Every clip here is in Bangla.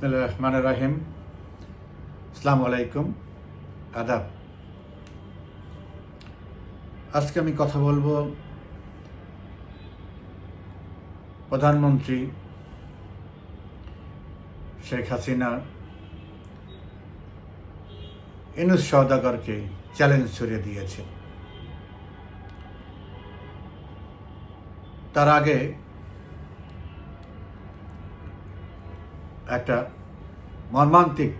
বিসমিল্লাহ রহমান রাহিম আসসালামু আলাইকুম। আদাব। আজকে আমি কথা বলব প্রধানমন্ত্রী শেখ হাসিনা ইনুস সওদাগরকে চ্যালেঞ্জ ছড়িয়ে দিয়েছে। তার আগে একটা মর্মান্তিক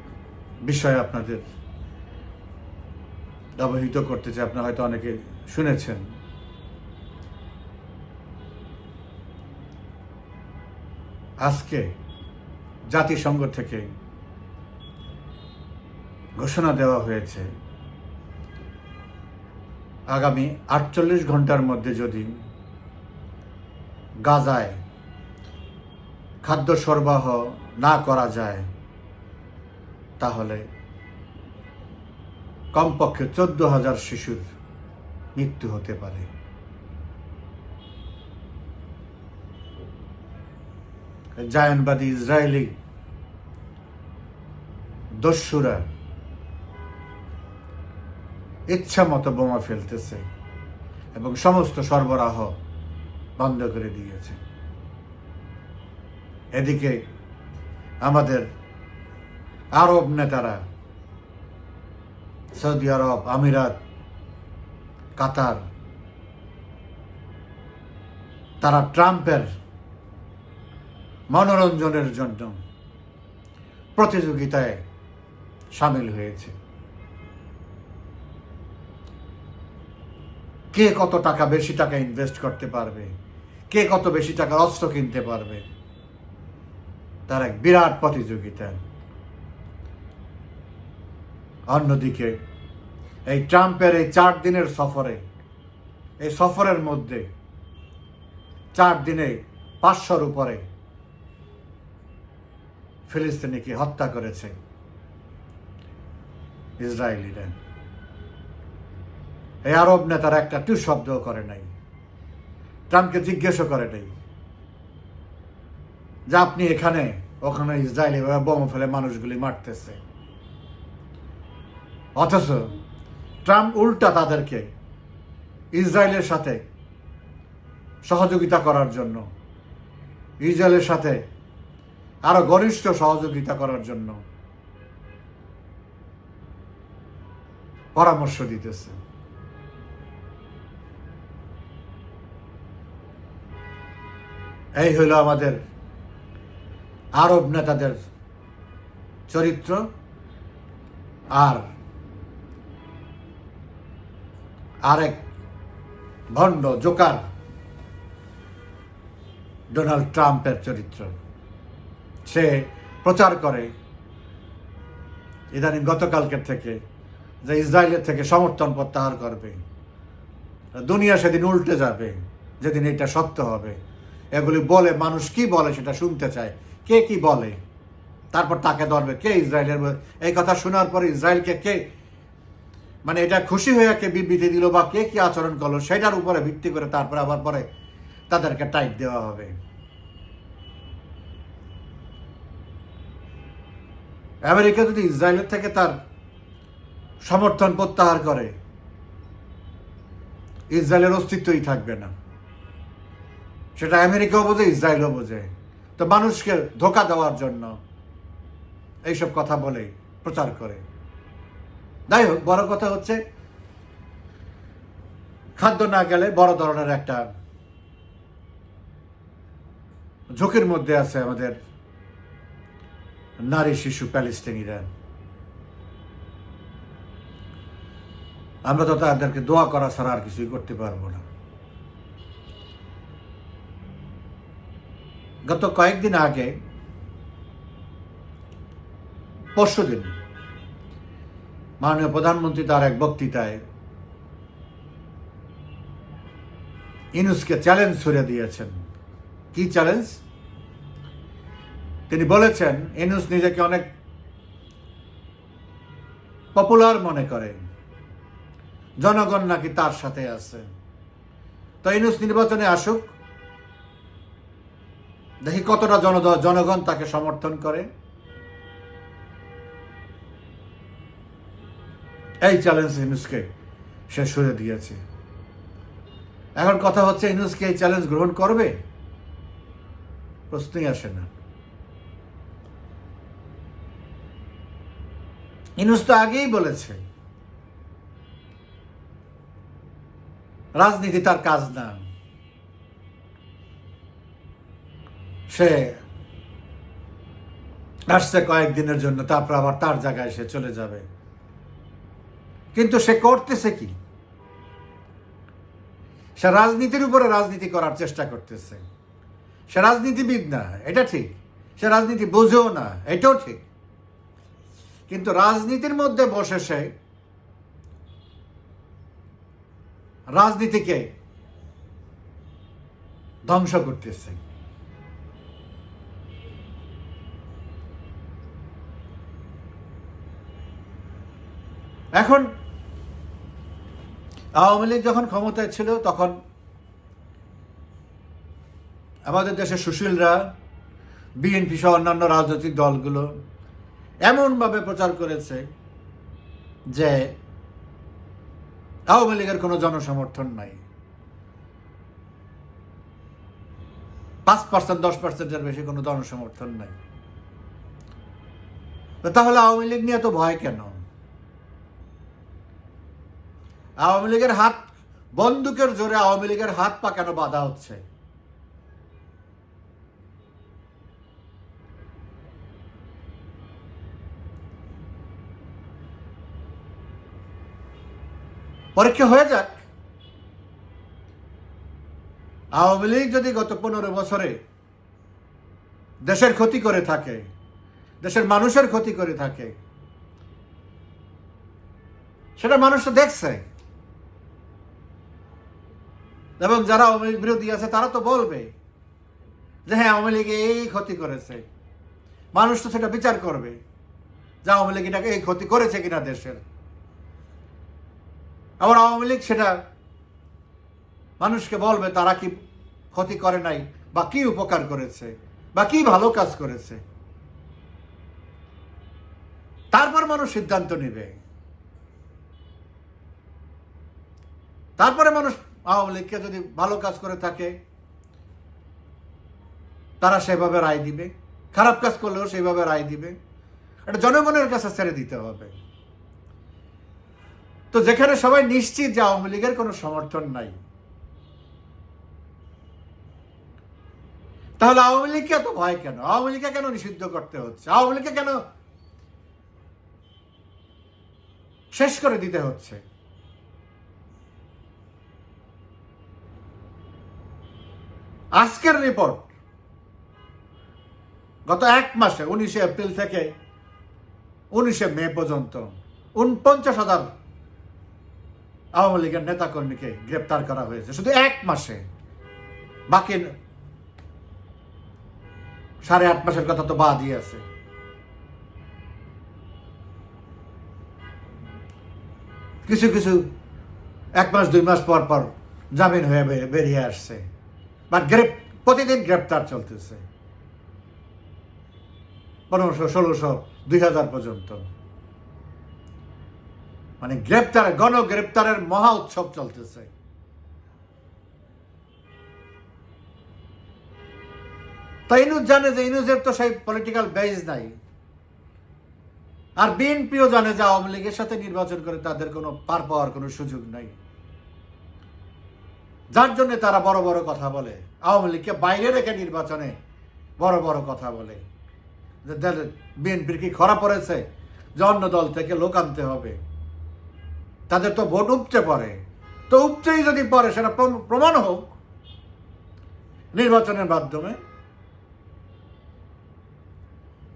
বিষয় আপনাদের অবহিত করতে চাই। আপনারা হয়তো অনেকে শুনেছেন। আজকে জাতিসংঘ থেকে ঘোষণা দেওয়া হয়েছে, আগামী আটচল্লিশ ঘণ্টার মধ্যে যদি গাজায় খাদ্য সরবরাহ না করা যায়, তাহলে কমপক্ষে চোদ্দ হাজার শিশুর মৃত্যু হতে পারে। জায়নবাদী ইসরায়েলি দস্যুরা ইচ্ছা মতো বোমা ফেলতেছে এবং সমস্ত সরবরাহ বন্ধ করে দিয়েছে। এদিকে আমাদের আরব নেতারা, সৌদি আরব, আমিরাত, কাতার, তারা ট্রাম্পের মনোরঞ্জনের জন্য প্রতিযোগিতায় সামিল হয়েছে। কে কত টাকা বেশি টাকা ইনভেস্ট করতে পারবে? কে কত বেশি টাকা অস্ত্র কিনতে পারবে? তার এক বিরাট প্রতিযোগিতা। অন্যদিকে, এই ট্রাম্পের এই চার দিনের সফরে, এই সফরের মধ্যে চার দিনে পাঁচশোর উপরে ফিলিস্তিনিকে হত্যা করেছে ইসরায়েলিরা এই আরব নেতারা একটা টু শব্দও করে নাই। ট্রাম্পকে জিজ্ঞেসও করে নাই। যে আপনি এখানে, ওখানে ইসরায়েল এভাবে বোমা ফেলে মানুষগুলি মারতেছে। অথচ ট্রাম্প উল্টা তাদেরকে ইসরায়েলের সাথে সহযোগিতা করার জন্য, ইসরায়েলের সাথে আরও ঘনিষ্ঠ সহযোগিতা করার জন্য পরামর্শ দিতেছে। এই হইল আমাদের আরব নেতাদের চরিত্র আর আরেক ভণ্ড জোকার ডোনাল্ড ট্রাম্পের চরিত্র। সে প্রচার করে ইদানিং গতকালকের থেকে যে ইসরায়েলের থেকে সমর্থন প্রত্যাহার করবে। দুনিয়া সেদিন উল্টে যাবে, যেদিন এটা সত্য হবে। এগুলি বলে, মানুষ কি বলে সেটা শুনতে চায়। কে কি বলে? তারপর তাকে ধরবে। কে ইসরায়েলের এই কথা শোনার পরে ইসরায়েলকে কে মানে এটা খুশি হয়ে কে বিবৃতি দিল বা কে কি আচরণ করল সেটার উপরে ভিত্তি করে তারপরে আবার পরে তাদেরকে টাইট দেওয়া হবে। আমেরিকা যদি ইসরায়েলের থেকে তার সমর্থন প্রত্যাহার করে, ইসরায়েলের অস্তিত্বই থাকবে না। সেটা আমেরিকাও বোঝে, ইসরায়েলও বোঝে। তো মানুষকে ধোকা দেওয়ার জন্য এইসব কথা বলে, প্রচার করে। যাই হোক, বড় কথা হচ্ছে, খাদ্য না গেলে বড় ধরনের একটা ঝুঁকির মধ্যে আছে আমাদের নারী, শিশু প্যালেস্টিনিরা আমরা তো তাদেরকে দোয়া করা ছাড়া আর কিছুই করতে পারব না। গত কয়েকদিন আগে, পরশু দিন, মাননীয় প্রধানমন্ত্রী তার এক বক্তৃতায় ইনুসকে চ্যালেঞ্জ ছুড়ে দিয়েছেন। কি চ্যালেঞ্জ তিনি বলেছেন, ইনুস নিজেকে অনেক পপুলার মনে করে। জনগণ নাকি তার সাথে আছে। তো ইনুস নির্বাচনে আসুক দেখি কতটা জন জনগণ তাকে সমর্থন করে। এই চ্যালেঞ্জ ইনুসকে সে সরে দিয়েছে। এখন কথা হচ্ছে ইনুসকে এই চ্যালেঞ্জ গ্রহণ করবে? প্রশ্নই আসে না। ইনুস তো আগেই বলেছে, রাজনীতি তার কাজ না। সে আসছে কয়েকদিনের জন্য, তারপর আবার তার জায়গায় সে চলে যাবে। কিন্তু সে করতেছে কি? সে রাজনীতির উপরে রাজনীতি করার চেষ্টা করতেছে। সে রাজনীতিবিদ না, এটা ঠিক। সে রাজনীতি বোঝেও না, এটাও ঠিক। কিন্তু রাজনীতির মধ্যে বসে সে রাজনীতিকে ধ্বংস করতেছে। এখন আওয়ামী লীগ যখন ক্ষমতায় ছিল, তখন আমাদের দেশের সুশীলরা, বিএনপি সহ অন্যান্য রাজনৈতিক দলগুলো এমনভাবে প্রচার করেছে যে আওয়ামী লীগের কোনো জনসমর্থন নাই। পাঁচ পার্সেন্ট দশ পার্সেন্টের বেশি কোনো জনসমর্থন নাই। তাহলে আওয়ামী লীগ নিয়ে এত ভয় কেন? আওয়ামী লীগের হাত বন্দুকের জোরে আওয়ামী লীগের হাত পা কেন বাধা হচ্ছে? পরীক্ষা হয়ে যাক। আওয়ামী লীগ যদি গত পনেরো বছরে দেশের ক্ষতি করে থাকে, দেশের মানুষের ক্ষতি করে থাকে, সেটা মানুষ তো দেখছে। এবং যারা আওয়ামী লীগ বিরোধী আছে, তারা তো বলবে যে হ্যাঁ আওয়ামী লীগ এই ক্ষতি করেছে। মানুষ তো সেটা বিচার করবে যে আওয়ামী লীগ এটাকে এই ক্ষতি করেছে কিনা দেশের। আবার আওয়ামী লীগ সেটা মানুষকে বলবে, তারা কি ক্ষতি করে নাই বা কি উপকার করেছে বা কি ভালো কাজ করেছে। তারপর মানুষ সিদ্ধান্ত নেবে। তারপরে মানুষ আওয়ামী লীগকে যদি ভালো কাজ করে থাকে, তারা সেভাবে রায় দিবে। খারাপ কাজ করলেও সেইভাবে রায় দিবে। এটা জনগণের কাছে ছেড়ে দিতে হবে। তো যেখানে সবাই নিশ্চিত যে আওয়ামী লীগের কোনো সমর্থন নাই। তাহলে আওয়ামী লীগকে এত ভয় কেন? আওয়ামী লীগকে কেন নিষিদ্ধ করতে হচ্ছে? আওয়ামী লীগকে কেন শেষ করে দিতে হচ্ছে? আজকের রিপোর্ট গত এক মাসে উনিশে এপ্রিল থেকে উনিশে মে পর্যন্ত উনপঞ্চাশ হাজার আওয়ামী লীগের নেতাকর্মীকে গ্রেপ্তার করা হয়েছে। শুধু এক মাসে। বাকি সাড়ে আট মাসের কথা তো বাদই আছে। কিছু কিছু এক মাস, দুই মাস পর পর জামিন হয়ে বেরিয়ে আসছে। বাট গ্রেপ প্রতিদিন গ্রেপ্তার চলতেছে। পনেরোশো, ষোলোশো, দুই হাজার পর্যন্ত। মানে গ্রেপ্তার গণ গ্রেপ্তারের মহা উৎসব চলতেছে। তা ইনুজ জানে যে ইনুজের তো সেই পলিটিক্যাল বেজ নাই। আর বিএনপিও জানে যে আওয়ামী লীগের সাথে নির্বাচন করে তাদের কোনো পার পাওয়ার কোনো সুযোগ নাই। যার জন্য তারা বড় বড় কথা বলে। আওয়ামী লীগকে বাইরে রেখে নির্বাচনে বড় বড় কথা বলে। বিএনপির কি খরা পড়েছে? যে অন্য দল থেকে লোক আনতে হবে। তাদের তো ভোট উপচে পড়ে। তো উপচেই যদি পড়ে, সেটা প্রম- প্রমাণ হোক। নির্বাচনের মাধ্যমে।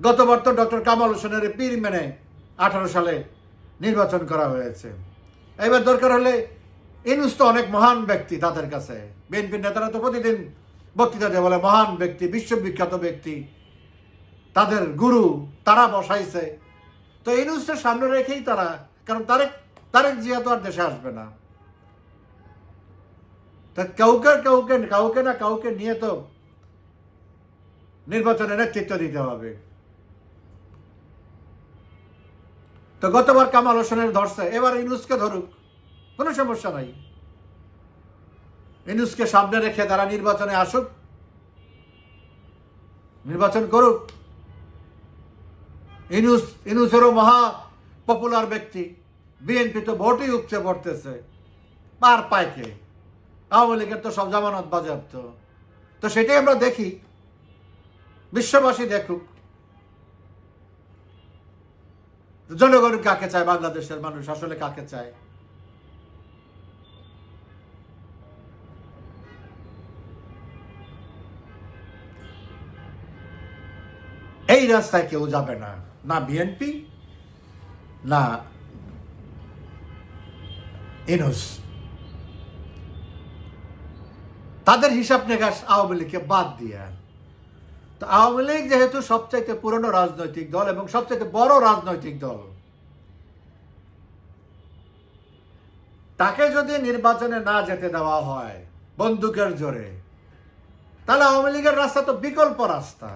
গতবার তো ডক্টর কামাল হোসেনের পীর মেনে আঠারো সালে নির্বাচন করা হয়েছে। এবার দরকার হলে ইনুস তো অনেক মহান ব্যক্তি তাদের কাছে। বিএনপির নেতারা তো প্রতিদিন বক্তৃতা দিয়ে, বলে মহান ব্যক্তি, বিশ্ববিখ্যাত ব্যক্তি, তাদের গুরু, তারা বসাইছে। তো ইনুসের সামনে রেখেই তারা, কারণ তারেক তারেক জিয়া তো আর দেশে আসবে না। তা কাউকে কাউকে কাউকে না কাউকে নিয়ে তো নির্বাচনে নেতৃত্ব দিতে হবে। তো গতবার কামাল হোসেনের ধরছে, এবার ইনুসকে ধরুক। কোনো সমস্যা নাই। ইনুসকে সামনে রেখে তারা নির্বাচনে আসুক। নির্বাচন করুক। ইনুস, ইনুসেরও মহা পপুলার ব্যক্তি। বিএনপি তো ভোটই উপচে পড়তেছে। পার পাইকে আওয়ামী লীগের তো সব জামানত বাজেয়াপ্ত। তো সেটাই আমরা দেখি। বিশ্ববাসী দেখুক। জনগণ কাকে চায়? বাংলাদেশের মানুষ আসলে কাকে চায়? রাস্তায় কেউ যাবে না। না বিএনপি না ইনুস তাদের হিসাব নিকাশ আওয়ামী লীগকে বাদ দিয়ে। তো আওয়ামী লীগ যেহেতু সবচাইতে পুরনো রাজনৈতিক দল এবং সবচাইতে বড় রাজনৈতিক দল, তাকে যদি নির্বাচনে না যেতে দেওয়া হয় বন্দুকের জোরে, তাহলে আওয়ামী লীগের রাস্তা তো বিকল্প রাস্তা।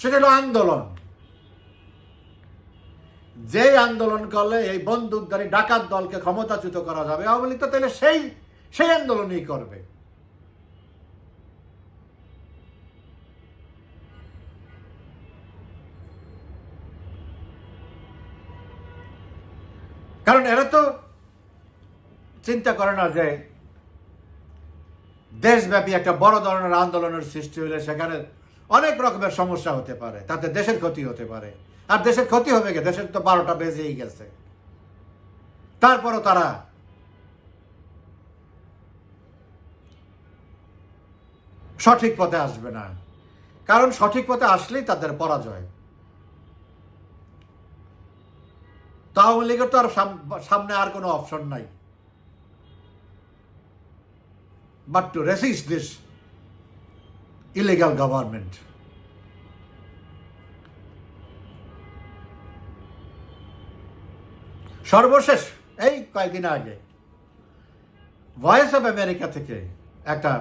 সেটা হলো আন্দোলন। যে আন্দোলন করলে এই বন্দুকধারী ডাকাত দলকে ক্ষমতাচ্যুত করা যাবে, আওয়ামী লীগ তাহলে সেই সেই আন্দোলনই করবে। কারণ এরা তো চিন্তা করে না যে দেশব্যাপী একটা বড় ধরনের আন্দোলনের সৃষ্টি হলে সেখানে অনেক রকমের সমস্যা হতে পারে, তাতে দেশের ক্ষতি হতে পারে। আর দেশের ক্ষতি হবে কি? দেশের তো বারোটা বেজেই গেছে। তারপরও তারা সঠিক পথে আসবে না। কারণ সঠিক পথে আসলেই তাদের পরাজয়। তো আওয়ামী লীগের তো আর সাম- সামনে আর কোনো অপশন নাই। But to resist this illegal government সর্বশেষ, এই কয়েকদিন আগে ভয়েস অফ আমেরিকা থেকে একটা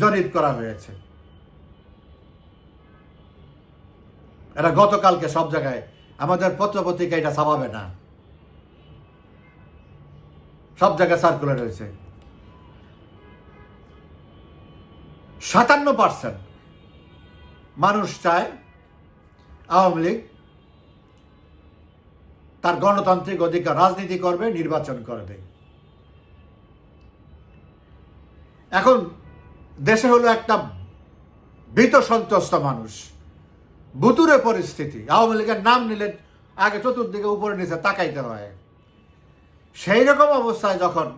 জরিপ করা হয়েছে। এটা গতকালকে সব জায়গায়, আমাদের পত্রপত্রিকা এটা ছাপাবে না। সব জায়গায় সার্কুলার হয়েছে। সাতান্ন পার্সেন্ট মানুষ চায় আওয়ামী লীগ তার গণতান্ত্রিক অধিকার, রাজনীতি করবে, নির্বাচন করবে। এখন দেশে হলো একটা ভীত সন্ত্রস্ত মানুষ। ভুতুরে পরিস্থিতি। আওয়ামী লীগের নাম নিলে আগে চতুর্দিকে উপরে নিচে তাকাইতে হয়। সেই রকম অবস্থায় যখন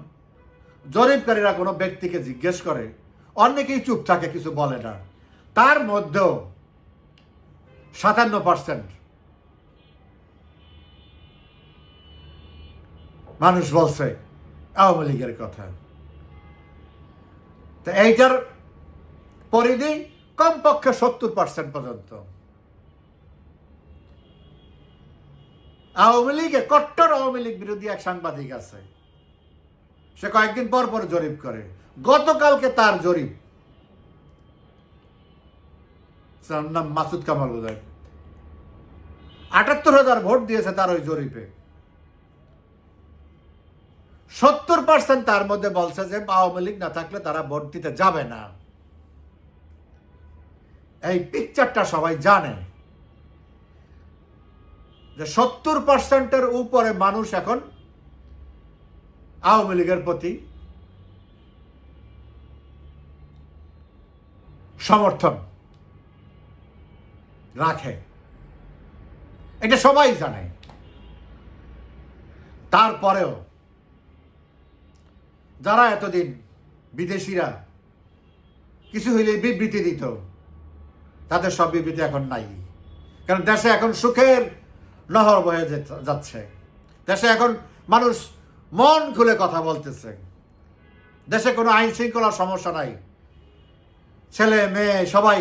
জরিপকারীরা কোনো ব্যক্তিকে জিজ্ঞেস করে অনেকেই চুপ থাকে, কিছু বলে না। তার মধ্যেও সাতান্ন পার্সেন্ট মানুষ বলছে, আওয়ামী লীগের কথা। তো এইটার পরিধি কমপক্ষে সত্তর পার্সেন্ট পর্যন্ত। আওয়ামী লীগে, কট্টর আওয়ামী লীগ বিরোধী এক সাংবাদিক আছে। সে কয়েকদিন পর পর জরিপ করে। গতকালকে তার জরিপ। নাম মাসুদ কামাল বোধ আটাত্তর হাজার ভোট দিয়েছে তার ওই জরিপে। সত্তর পার্সেন্ট তার মধ্যে বলছে যে আওয়ামী লীগ না থাকলে তারা ভোট দিতে যাবে না। এই পিকচারটা সবাই জানে যে সত্তর পার্সেন্টের উপরে মানুষ এখন আওয়ামী লীগের প্রতি সমর্থন রাখে। এটা সবাই জানে। তারপরেও যারা এতদিন বিদেশিরা কিছু হইলে বিবৃতি দিত, তাদের সব বিবৃতি এখন নাই। কারণ দেশে এখন সুখের নহর বয়ে যাচ্ছে। দেশে এখন মানুষ মন খুলে কথা বলতেছে। দেশে কোনো আইন শৃঙ্খলার সমস্যা নাই। ছেলে, মেয়ে, সবাই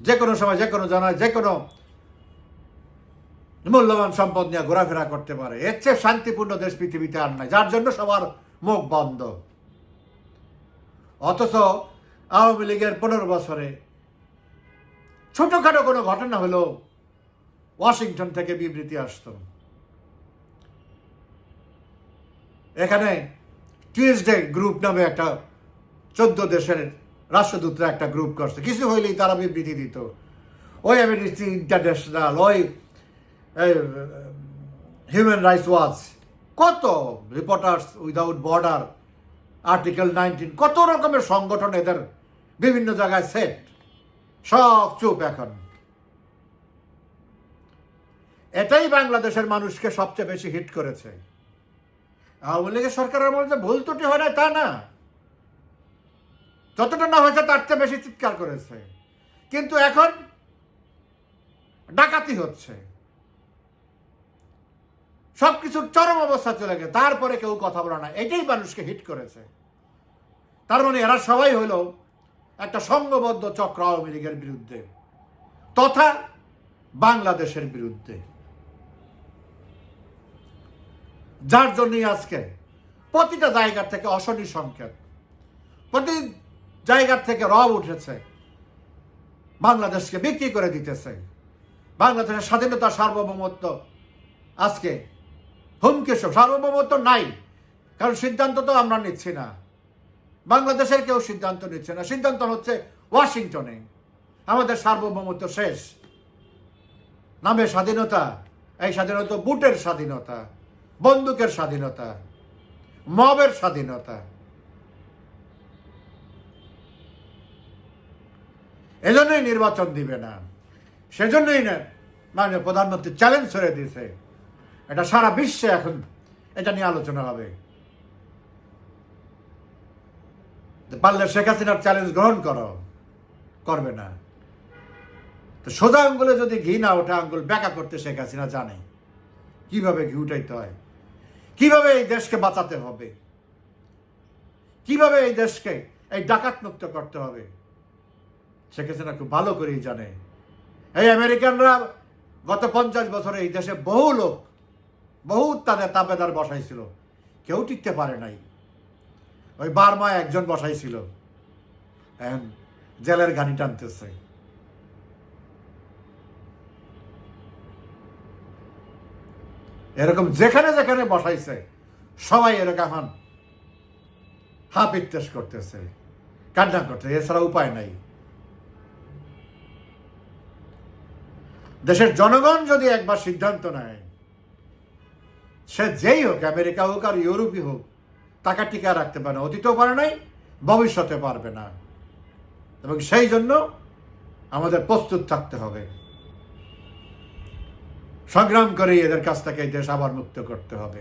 যে কোনো সময় যে কোনো জানায় যে কোনো মূল্যবান সম্পদ নিয়ে ঘোরাফেরা করতে পারে। এর চেয়ে শান্তিপূর্ণ দেশ পৃথিবীতে আর নাই, যার জন্য সবার মুখ বন্ধ। অথচ আওয়ামী লীগের পনেরো বছরে ছোটখাটো কোনো ঘটনা হলো ওয়াশিংটন থেকে বিবৃতি আসত। এখানে টিউজডে গ্রুপ নামে একটা চোদ্দ দেশের রাষ্ট্রদূতরা একটা গ্রুপ করছে। কিছু হইলেই তারা বিবৃতি দিত। ওই অ্যামিনিস্ট্রি ইন্টারন্যাশনাল ওই হিউম্যান রাইটস ওয়াচ কত Reporters Without Border Article Nineteen কত রকমের সংগঠন এদের বিভিন্ন জায়গায় সেট সব চুপ এখন। এটাই বাংলাদেশের মানুষকে সবচেয়ে বেশি হিট করেছে। আওয়ামী লীগের সরকারের মধ্যে ভুল ত্রুটি হয় না তা না। যতটা না হয়েছে, তার চেয়ে বেশি চিৎকার করেছে। কিন্তু এখন ডাকাতি হচ্ছে। সবকিছুর চরম অবস্থা চলে গেছে। তারপরে কেউ কথা বলে না। এটাই মানুষকে হিট করেছে। তার মানে এরা সবাই হলো একটা সংঘবদ্ধ চক্র আওয়ামী লীগের বিরুদ্ধে, তথা বাংলাদেশের বিরুদ্ধে। যার জন্যই আজকে প্রতিটা জায়গার থেকে অশনি সংকেত। প্রতি জায়গার থেকে রব উঠেছে। বাংলাদেশকে বিক্রি করে দিতেছে। বাংলাদেশের স্বাধীনতা সার্বভৌমত্ব আজকে হুমকি সার্বভৌমত্ব নাই, কারণ সিদ্ধান্ত তো আমরা নিচ্ছি না। বাংলাদেশের কেউ সিদ্ধান্ত নিচ্ছে না। সিদ্ধান্ত হচ্ছে ওয়াশিংটনে। আমাদের সার্বভৌমত্ব শেষ। নামে স্বাধীনতা, এই স্বাধীনতা বুটের স্বাধীনতা, বন্দুকের স্বাধীনতা, মবের স্বাধীনতা। এজন্যই নির্বাচন দিবে না। সেজন্যই না মানে প্রধানমন্ত্রী চ্যালেঞ্জ করে দিয়েছে। এটা সারা বিশ্বে এখন এটা নিয়ে আলোচনা হবে। পারলে শেখ হাসিনার চ্যালেঞ্জ গ্রহণ করো, করবে না। তো সোজা আঙ্গুলে যদি ঘি না ওঠে, আঙ্গুল ব্যাকা করতে শেখ হাসিনা জানে। কীভাবে ঘি উঠাইতে হয়? কীভাবে এই দেশকে বাঁচাতে হবে? কীভাবে এই দেশকে এই ডাকাত মুক্ত করতে হবে? শেখ হাসিনা খুব ভালো করেই জানে। এই আমেরিকানরা গত পঞ্চাশ বছরে এই দেশে বহু লোক বহু তাদের তাবেদার বসাইছিল। কেউ টিকতে পারে নাই। ওই বার্মা একজন বসাইছিল। এখন জেলের গাড়ি টানতেছে। এরকম যেখানে যেখানে বসাইছে, সবাই এরকম এখন হাফ ইত্যাস করতেছে, কান্না করতেছে। এছাড়া উপায় নাই। দেশের জনগণ যদি একবার সিদ্ধান্ত নেয়, সে যেই হোক, আমেরিকা হোক আর ইউরোপই হোক টাকা টিকা রাখতে পারে না, অতীতেও পারে নাই ভবিষ্যতে পারবে না। এবং সেই জন্য আমাদের প্রস্তুত থাকতে হবে। সংগ্রাম করে এদের কাছ থেকে এই দেশ আবার মুক্ত করতে হবে।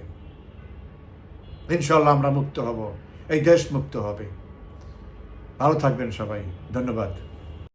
ইনশাল্লাহ আমরা মুক্ত হব, এই দেশ মুক্ত হবে। ভালো থাকবেন সবাই, ধন্যবাদ।